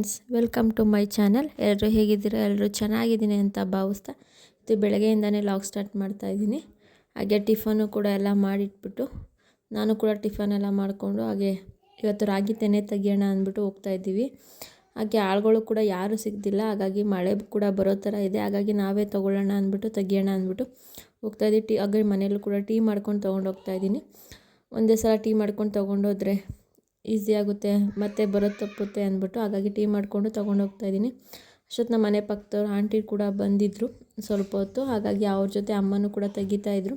Friends, welcome to my channel. ಎಲ್ಲರೂ ಹೇಗಿದ್ದೀರಾ? ಎಲ್ಲರೂ ಚೆನ್ನಾಗಿದ್ದೀನಿ ಅಂತ ಭಾವಿಸ್ತಾ ಇದು ಬೆಳಗ್ಗೆಯಿಂದನೇ ಲಾಗ್ ಸ್ಟಾರ್ಟ್ ಮಾಡ್ತಾ ಇದ್ದೀನಿ. ಹಾಗೆ ಟಿಫನು ಕೂಡ ಎಲ್ಲ ಮಾಡಿಟ್ಬಿಟ್ಟು ನಾನು ಕೂಡ ಟಿಫನ್ ಎಲ್ಲ ಮಾಡಿಕೊಂಡು ಹಾಗೆ ಇವತ್ತು ರಾಗಿ ತೆನೆ ತೆಗಿಯೋಣ ಅಂದ್ಬಿಟ್ಟು ಹೋಗ್ತಾ ಇದ್ದೀವಿ. ಹಾಗೆ ಆಳುಗಳು ಕೂಡ ಯಾರೂ ಸಿಗ್ತಿಲ್ಲ ಹಾಗಾಗಿ ಮಳೆ ಕೂಡ ಬರೋ ಥರ ಇದೆ. ಹಾಗಾಗಿ ನಾವೇ ತೊಗೊಳ್ಳೋಣ ಅಂದ್ಬಿಟ್ಟು ತೆಗಿಯೋಣ ಅಂದ್ಬಿಟ್ಟು ಹೋಗ್ತಾ ಇದ್ದೀವಿ. ಟೀ, ಹಾಗೆ ಮನೇಲೂ ಕೂಡ ಟೀ ಮಾಡ್ಕೊಂಡು ತೊಗೊಂಡು ಹೋಗ್ತಾ ಇದ್ದೀನಿ. ಒಂದೇ ಸಲ ಟೀ ಮಾಡ್ಕೊಂಡು ತೊಗೊಂಡೋದ್ರೆ ಈಸಿ ಆಗುತ್ತೆ, ಮತ್ತು ಬರೋದು ತಪ್ಪುತ್ತೆ ಅಂದ್ಬಿಟ್ಟು ಹಾಗಾಗಿ ಟೀ ಮಾಡಿಕೊಂಡು ತೊಗೊಂಡು ಹೋಗ್ತಾಯಿದ್ದೀನಿ ಅಷ್ಟೊತ್ತು ನಮ್ಮ ಮನೆ ಪಕ್ಕದವ್ರು ಆಂಟಿ ಕೂಡ ಬಂದಿದ್ದರು ಸ್ವಲ್ಪ ಹೊತ್ತು, ಹಾಗಾಗಿ ಅವ್ರ ಜೊತೆ ಅಮ್ಮನೂ ಕೂಡ ತೆಗಿತಾಯಿದ್ರು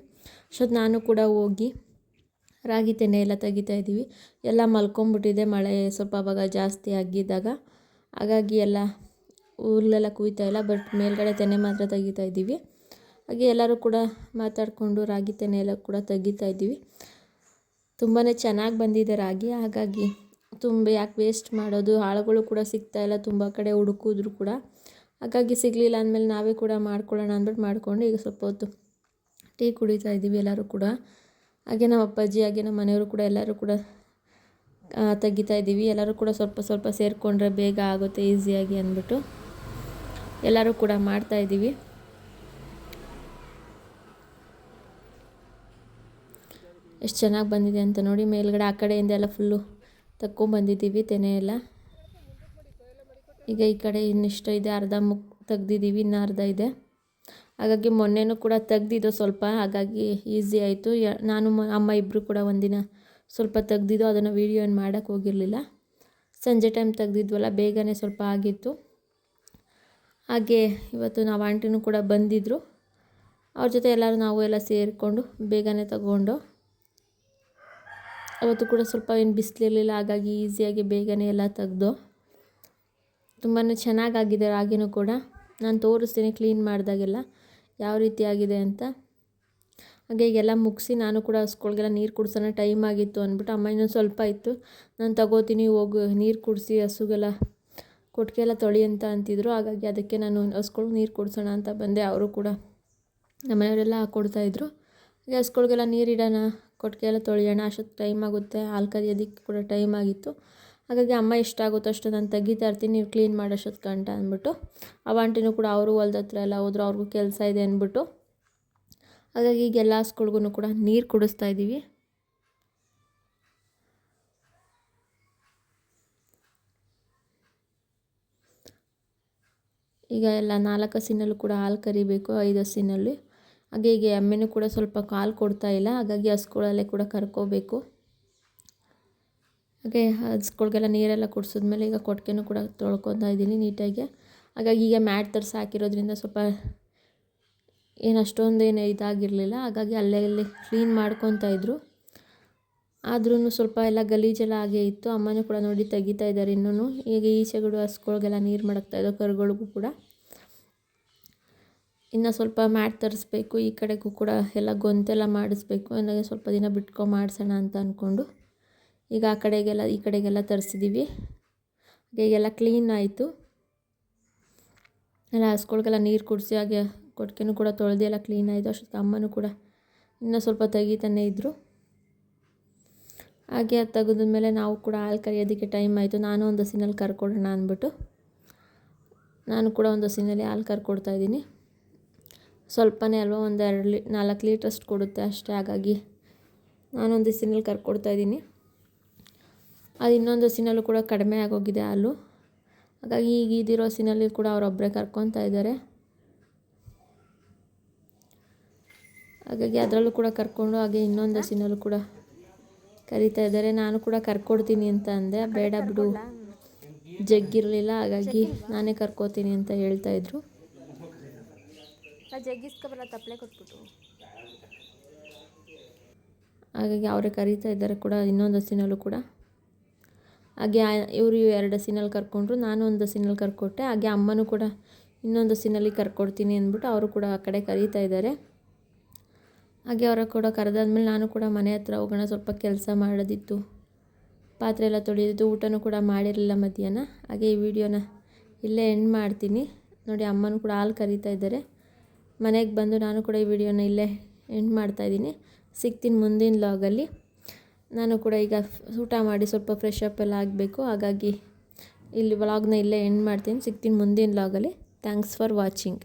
ಅಷ್ಟೊತ್ತು ನಾನು ಕೂಡ ಹೋಗಿ ರಾಗಿ ತೆನೆ ಎಲ್ಲ ತೆಗಿತಾ ಇದ್ದೀವಿ. ಎಲ್ಲ ಮಲ್ಕೊಂಬಿಟ್ಟಿದೆ, ಮಳೆ ಸ್ವಲ್ಪ ಅವಾಗ ಜಾಸ್ತಿ ಆಗಿದ್ದಾಗ. ಹಾಗಾಗಿ ಎಲ್ಲ ಹುಲ್ಲೆಲ್ಲ ಕುಯ್ತಾ ಇಲ್ಲ, ಬಟ್ ಮೇಲ್ಗಡೆ ತೆನೆ ಮಾತ್ರ ತೆಗಿತಾ ಇದ್ದೀವಿ. ಹಾಗೆ ಎಲ್ಲರೂ ಕೂಡ ಮಾತಾಡಿಕೊಂಡು ರಾಗಿ ತೆನೆ ಎಲ್ಲ ಕೂಡ ತೆಗಿತಾ ಇದ್ದೀವಿ. ತುಂಬಾ ಚೆನ್ನಾಗಿ ಬಂದಿದೆ ರಾಗಿ. ಹಾಗಾಗಿ ತುಂಬ ಯಾಕೆ ವೇಸ್ಟ್ ಮಾಡೋದು? ಆಳುಗಳು ಕೂಡ ಸಿಗ್ತಾ ಇಲ್ಲ. ತುಂಬ ಕಡೆ ಹುಡುಕಿದ್ರು ಕೂಡ. ಹಾಗಾಗಿ ಸಿಗಲಿಲ್ಲ ಅಂದಮೇಲೆ ನಾವೇ ಕೂಡ ಮಾಡ್ಕೊಳ್ಳೋಣ ಅಂದ್ಬಿಟ್ಟು ಮಾಡಿಕೊಂಡು ಈಗ ಸ್ವಲ್ಪ ಹೊತ್ತು ಟೀ ಕುಡಿತಾ ಇದ್ದೀವಿ ಎಲ್ಲರೂ ಕೂಡ. ಹಾಗೆ ನಮ್ಮ ಅಪ್ಪಾಜಿ, ಹಾಗೆ ನಮ್ಮ ಮನೆಯವರು ಕೂಡ ಎಲ್ಲರೂ ಕೂಡ ತೆಗಿತಾ ಇದ್ದೀವಿ. ಎಲ್ಲರೂ ಕೂಡ ಸ್ವಲ್ಪ ಸ್ವಲ್ಪ ಸೇರಿಕೊಂಡ್ರೆ ಬೇಗ ಆಗುತ್ತೆ ಈಸಿಯಾಗಿ ಅಂದ್ಬಿಟ್ಟು ಎಲ್ಲರೂ ಕೂಡ ಮಾಡ್ತಾಯಿದ್ದೀವಿ ಎಷ್ಟು ಚೆನ್ನಾಗಿ ಬಂದಿದೆ ಅಂತ ನೋಡಿ ಮೇಲ್ಗಡೆ ಆ ಕಡೆಯಿಂದ ಎಲ್ಲ ಫುಲ್ಲು ತಕ್ಕೊಂಬಂದಿದ್ದೀವಿ, ತೆನೆ ಎಲ್ಲ. ಈಗ ಈ ಕಡೆ ಇನ್ನಿಷ್ಟ ಇದೆ, ಅರ್ಧ ಮುಕ್ ತೆಗ್ದಿದ್ದೀವಿ, ಇನ್ನು ಅರ್ಧ ಇದೆ. ಹಾಗಾಗಿ ಮೊನ್ನೆನೂ ಕೂಡ ತೆಗ್ದಿದ್ದು ಸ್ವಲ್ಪ, ಹಾಗಾಗಿ ಈಸಿ ಆಯಿತು. ನಾನು ಅಮ್ಮ ಇಬ್ಬರು ಕೂಡ ಒಂದಿನ ಸ್ವಲ್ಪ ತೆಗ್ದಿದ್ದು, ಅದನ್ನು ವೀಡಿಯೋ ಏನು ಮಾಡೋಕ್ಕೆ ಹೋಗಿರಲಿಲ್ಲ. ಸಂಜೆ ಟೈಮ್ ತೆಗ್ದಿದ್ವಲ್ಲ, ಬೇಗನೆ ಸ್ವಲ್ಪ ಆಗಿತ್ತು. ಹಾಗೆ ಇವತ್ತು ನಾವು ಆಂಟಿನೂ ಕೂಡ ಬಂದಿದ್ದರು ಅವ್ರ ಜೊತೆ ಎಲ್ಲರೂ ನಾವು ಎಲ್ಲ ಸೇರಿಕೊಂಡು ಬೇಗನೆ ತಗೊಂಡು ಅವತ್ತು ಕೂಡ ಸ್ವಲ್ಪ ಏನು ಬಿಸಿಲಿರಲಿಲ್ಲ, ಹಾಗಾಗಿ ಈಸಿಯಾಗಿ ಬೇಗನೆ ಎಲ್ಲ ತೆಗೆದು ತುಂಬಾ ಚೆನ್ನಾಗಾಗಿದೆ ರಾಗಿನೂ ಕೂಡ. ನಾನು ತೋರಿಸ್ತೀನಿ ಕ್ಲೀನ್ ಮಾಡಿದಾಗೆಲ್ಲ ಯಾವ ರೀತಿ ಆಗಿದೆ ಅಂತ. ಹಾಗೆ ಈಗೆಲ್ಲ ಮುಗಿಸಿ ನಾನು ಕೂಡ ಹಸ್ಕೊಳ್ಗೆಲ್ಲ ನೀರು ಕುಡ್ಸೋಣ ಟೈಮ್ ಆಗಿತ್ತು ಅಂದ್ಬಿಟ್ಟು ಅಮ್ಮ ಇನ್ನೊಂದು ಸ್ವಲ್ಪ ಇತ್ತು. ನಾನು ತಗೋತೀನಿ ಹೋಗು, ನೀರು ಕುಡಿಸಿ ಹಸುಗೆಲ್ಲ ಕೊಟ್ಟಿಗೆ ಎಲ್ಲ ತೊಳಿ ಅಂತ ಅಂತಿದ್ರು. ಹಾಗಾಗಿ ಅದಕ್ಕೆ ನಾನು ಹಸ್ಕೊಳ್ಗೆ ನೀರು ಕುಡಿಸೋಣ ಅಂತ ಬಂದೆ. ಅವರು ಕೂಡ ನಮ್ಮನೆಯವರೆಲ್ಲ ಕೊಡ್ತಾಯಿದ್ರು ಹಾಗೆ ಹಸ್ಗಳ್ಗೆಲ್ಲ ನೀರಿಡೋಣ ಕೊಟ್ಟಿಗೆ ಎಲ್ಲ ತೊಳೆಯೋಣ, ಅಷ್ಟೊತ್ತು ಟೈಮ್ ಆಗುತ್ತೆ, ಹಾಲು ಕರಿಯೋದಕ್ಕೆ ಕೂಡ ಟೈಮ್ ಆಗಿತ್ತು. ಹಾಗಾಗಿ ಅಮ್ಮ ಎಷ್ಟಾಗುತ್ತೋ ಅಷ್ಟು ನಾನು ತೆಗಿತಾ ಇರ್ತೀನಿ, ನೀವು ಕ್ಲೀನ್ ಮಾಡೋಷ್ಟೊತ್ತು ಗಂಟ ಅಂದ್ಬಿಟ್ಟು. ಆ ಆಂಟಿನೂ ಕೂಡ ಅವರು ಹೊಲ್ದ ಹತ್ರ ಎಲ್ಲ ಹೋದ್ರು, ಅವ್ರಿಗೂ ಕೆಲಸ ಇದೆ ಅಂದ್ಬಿಟ್ಟು. ಹಾಗಾಗಿ ಈಗ ಎಲ್ಲ ಹಸ್ಗಳ್ಗೂ ಕೂಡ ನೀರು ಕುಡಿಸ್ತಾ ಇದ್ದೀವಿ ಈಗ ಎಲ್ಲ ನಾಲ್ಕು ಹಸಿನಲ್ಲೂ ಕೂಡ ಹಾಲು ಕರಿಬೇಕು, ಐದು ಹಸಿನಲ್ಲಿ. ಹಾಗೆ ಹೀಗೆ ಎಮ್ಮೆನೂ ಕೂಡ ಸ್ವಲ್ಪ ಕಾಲು ಕೊಡ್ತಾ ಇಲ್ಲ. ಹಾಗಾಗಿ ಹಸ್ಗಳಲ್ಲೇ ಕೂಡ ಕರ್ಕೋಬೇಕು. ಹಾಗೆ ಹಸ್ಗಳಿಗೆಲ್ಲ ನೀರೆಲ್ಲ ಕುಡಿಸಿದ್ಮೇಲೆ ಈಗ ಕೊಟ್ಟಿಗೆನೂ ಕೂಡ ತೊಳ್ಕೊತಾ ಇದ್ದೀನಿ ನೀಟಾಗಿ. ಹಾಗಾಗಿ ಈಗ ಮ್ಯಾಟ್ ತರಿಸಿ ಹಾಕಿರೋದ್ರಿಂದ ಸ್ವಲ್ಪ ಏನು ಅಷ್ಟೊಂದು ಏನು ಇದಾಗಿರಲಿಲ್ಲ. ಹಾಗಾಗಿ ಅಲ್ಲೇ ಅಲ್ಲಿ ಕ್ಲೀನ್ ಮಾಡ್ಕೊತಾ ಇದ್ದರು ಆದ್ರೂ ಸ್ವಲ್ಪ ಎಲ್ಲ ಗಲೀಜೆಲ್ಲ ಹಾಗೆ ಇತ್ತು. ಅಮ್ಮನೂ ಕೂಡ ನೋಡಿ ತೆಗಿತಾ ಇದ್ದಾರೆ ಇನ್ನೂ ಈಗ ಈಚೆಗಳು ಹಸ್ಗಳಿಗೆಲ್ಲ ನೀರು ಇದ್ದೋ ಕರುಗಳಿಗೂ ಕೂಡ. ಇನ್ನು ಸ್ವಲ್ಪ ಮ್ಯಾಟ್ ತರಿಸ್ಬೇಕು, ಈ ಕಡೆಗೂ ಕೂಡ ಎಲ್ಲ ಗೊಂತೆಲ್ಲ ಮಾಡಿಸ್ಬೇಕು ಅಂದಾಗ ಸ್ವಲ್ಪ ದಿನ ಬಿಟ್ಕೊ ಮಾಡಿಸೋಣ ಅಂತ ಅಂದ್ಕೊಂಡು ಈಗ ಆ ಕಡೆಗೆಲ್ಲ, ಈ ಕಡೆಗೆಲ್ಲ ತರಿಸಿದ್ದೀವಿ ಈಗೆಲ್ಲ ಕ್ಲೀನ್ ಆಯಿತು. ಎಲ್ಲ ಹಸ್ಕೊಳ್ಗೆಲ್ಲ ನೀರು ಕುಡಿಸಿ ಹಾಗೆ ಕೊಟ್ಕೆನೂ ಕೂಡ ತೊಳೆದು ಎಲ್ಲ ಕ್ಲೀನ್ ಆಯಿತು. ಅಷ್ಟೊತ್ತು ಅಮ್ಮನೂ ಕೂಡ ಇನ್ನೂ ಸ್ವಲ್ಪ ತೆಗಿತಾನೆ ಇದ್ದರು ಹಾಗೆ ಅದು ತೆಗೆದ್ಮೇಲೆ ನಾವು ಕೂಡ ಹಾಲು ಕರೆಯೋದಕ್ಕೆ ಟೈಮ್ ಆಯಿತು. ನಾನು ಒಂದು ಹಸಿನಲ್ಲಿ ಕರ್ಕೊಡೋಣ ಅಂದ್ಬಿಟ್ಟು, ನಾನು ಕೂಡ ಒಂದು ಹಸಿನಲ್ಲಿ ಹಾಲು ಕರ್ಕೊಡ್ತಾಯಿದ್ದೀನಿ ಸ್ವಲ್ಪನೇ ಅಲ್ವಾ ಒಂದು ಎರಡು ಲೀ ನಾಲ್ಕು ಲೀಟ್ರಷ್ಟು ಕೊಡುತ್ತೆ ಅಷ್ಟೇ, ಹಾಗಾಗಿ ನಾನೊಂದು ಹಸಿನಲ್ಲಿ ಕರ್ಕೊಡ್ತಾಯಿದ್ದೀನಿ ಅದು ಇನ್ನೊಂದು ಹಸಿನಲ್ಲೂ ಕೂಡ ಕಡಿಮೆ ಆಗೋಗಿದೆ ಹಾಲು. ಹಾಗಾಗಿ ಈಗ ಇದಿರೋ ಹಸಿನಲ್ಲಿ ಕೂಡ ಅವರೊಬ್ಬರೇ ಕರ್ಕೊತಾ ಇದ್ದಾರೆ. ಹಾಗಾಗಿ ಅದರಲ್ಲೂ ಕೂಡ ಕರ್ಕೊಂಡು ಹಾಗೆ ಇನ್ನೊಂದು ಹಸಿನಲ್ಲೂ ಕೂಡ ಕರಿತಾ ಇದ್ದಾರೆ. ನಾನು ಕೂಡ ಕರ್ಕೊಡ್ತೀನಿ ಅಂತ ಅಂದೆ. ಬೇಡ ಬಿಡು, ಜಗ್ಗಿರಲಿಲ್ಲ, ಹಾಗಾಗಿ ನಾನೇ ಕರ್ಕೋತೀನಿ ಅಂತ ಹೇಳ್ತಾಯಿದ್ರು ಜಗ್ಗಿಸ್ಕೊಬಲ್ಲ ತಪ್ಪಲೆ ಕೊಟ್ಬಿಟ್ಟು. ಹಾಗಾಗಿ ಅವರೇ ಕರೀತಾ ಇದ್ದಾರೆ ಕೂಡ, ಇನ್ನೊಂದು ಹಸಿನಲ್ಲೂ ಕೂಡ. ಹಾಗೆ ಇವರು ಎರಡು ಹಸಿನಲ್ಲಿ ಕರ್ಕೊಂಡ್ರು, ನಾನು ಒಂದು ಹಸಿನಲ್ಲಿ ಕರ್ಕೊಟ್ಟೆ. ಹಾಗೆ ಅಮ್ಮನೂ ಕೂಡ ಇನ್ನೊಂದು ಹಸಿನಲ್ಲಿ ಕರ್ಕೊಡ್ತೀನಿ ಅಂದ್ಬಿಟ್ಟು ಅವರು ಕೂಡ ಆ ಕಡೆ ಕರೀತಾ ಇದ್ದಾರೆ. ಹಾಗೆ ಅವರ ಕೂಡ ಕರೆದಾದ್ಮೇಲೆ ನಾನು ಕೂಡ ಮನೆ ಹತ್ರ ಹೋಗೋಣ, ಸ್ವಲ್ಪ ಕೆಲಸ ಮಾಡೋದಿತ್ತು. ಪಾತ್ರೆ ಎಲ್ಲ ತೊಳೆಯೋದು ಊಟನೂ ಕೂಡ ಮಾಡಿರಲಿಲ್ಲ ಮಧ್ಯಾಹ್ನ. ಹಾಗೆ ಈ ವಿಡಿಯೋನ ಇಲ್ಲೇ ಎಂಡ್ ಮಾಡ್ತೀನಿ. ನೋಡಿ ಅಮ್ಮನೂ ಕೂಡ ಹಾಲು ಕರೀತಾ ಇದ್ದಾರೆ. ಮನೆಗೆ ಬಂದು ನಾನು ಕೂಡ ಈ ವಿಡಿಯೋನ ಇಲ್ಲೇ ಎಂಡ್ ಮಾಡ್ತಾಯಿದ್ದೀನಿ ಸಿಗ್ತೀನಿ ಮುಂದಿನ ಲಾಗಲ್ಲಿ ನಾನು ಕೂಡ ಈಗ ಊಟ ಮಾಡಿ ಸ್ವಲ್ಪ ಫ್ರೆಶ್ ಅಪ್ ಎಲ್ಲ ಆಗಬೇಕು. ಹಾಗಾಗಿ ಇಲ್ಲಿ ವ್ಲಾಗ್ನ ಇಲ್ಲೇ ಎಂಡ್ ಮಾಡ್ತೀನಿ. ಸಿಗ್ತೀನಿ ಮುಂದಿನ ಲಾಗಲ್ಲಿ ಥ್ಯಾಂಕ್ಸ್ ಫಾರ್ ವಾಚಿಂಗ್